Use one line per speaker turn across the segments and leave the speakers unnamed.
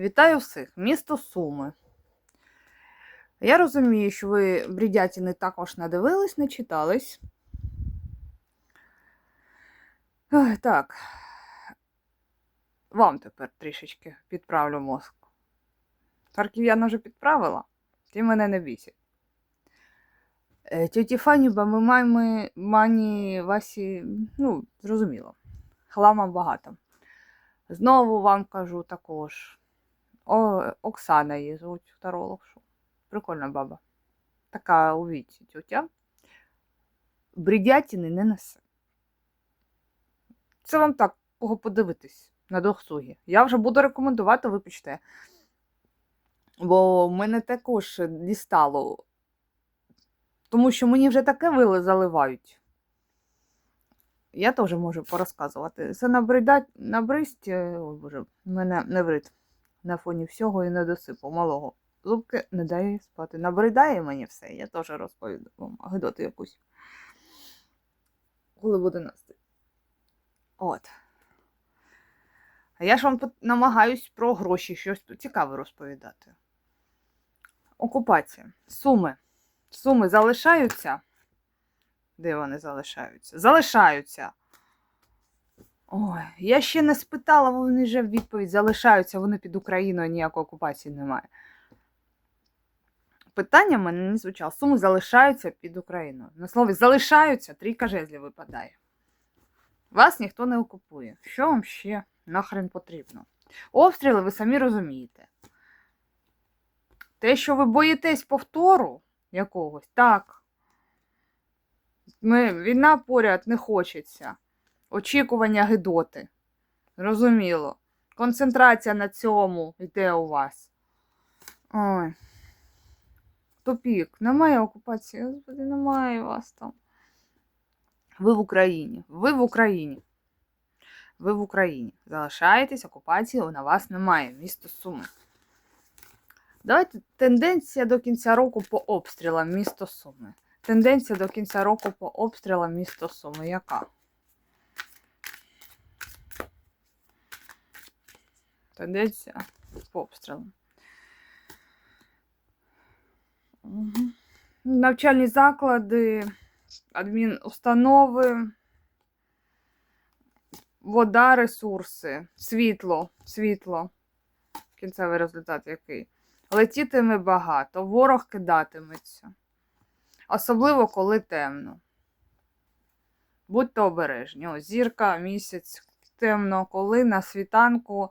Вітаю всіх! Місто Суми. Я розумію, що ви бредятини також надивились, не читались. Так. Вам тепер трішечки підправлю мозк. Харків'яна вже підправила, ті мене не бісять. Е, Тьоті Фані, бо ми маємо мані Васі, ну, зрозуміло. Хлама багато. Знову вам кажу також. О, Оксана її звуть второлог. що. Прикольна баба. Така у віці тютя. Бредятини не несе. Це вам так кого подивитись на досугі. Я вже буду рекомендувати, ви почте. Бо мене також дістало. Тому що мені вже таке вили заливають. Я теж можу порозказувати. Це набридать, набристь, е, ой боже, мене не врит на фоні всього і недосипу малого. Зубки не дає спати. Набридає мені все, я теж розповідаю вам гидоту якусь. Коли буде настрій. От. А я ж вам намагаюсь про гроші щось цікаве розповідати. Окупація. Суми. Суми залишаються. Де вони залишаються? Залишаються. Ой, я ще не спитала, вони вже відповідь залишаються, вони під Україною, ніякої окупації немає. Питання в мене не звучало. Суми залишаються під Україною. На слові залишаються, трійка жезлів випадає. Вас ніхто не окупує. Що вам ще нахрен потрібно? Обстріли ви самі розумієте. Те, що ви боїтесь повтору якогось, так. Ми, війна поряд не хочеться. Очікування гидоти. Зрозуміло. Концентрація на цьому йде у вас. Ой. Тупік. Немає окупації. Господи, немає вас там. Ви в Україні. Ви в Україні. Ви в Україні. Залишаєтесь, окупації на вас немає. Місто Суми. Давайте тенденція до кінця року по обстрілам місто Суми. Тенденція до кінця року по обстрілам місто Суми. Яка? Тенденція по обстрілам. Навчальні заклади, адмінустанови, вода, ресурси, світло, світло. Кінцевий результат який? Летітиме багато, ворог кидатиметься. Особливо, коли темно. Будьте обережні. Ось зірка, місяць, темно, коли на світанку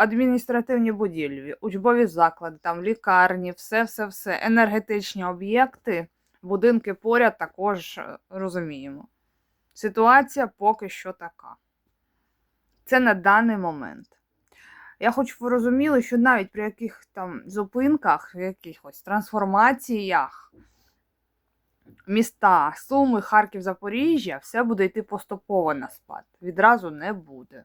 адміністративні будівлі, учбові заклади, там лікарні, все-все-все, енергетичні об'єкти, будинки поряд також е, розуміємо. Ситуація поки що така. Це на даний момент. Я хочу, щоб ви розуміли, що навіть при яких там зупинках, якихось трансформаціях, міста, Суми, Харків, Запоріжжя, все буде йти поступово на спад. Відразу не буде.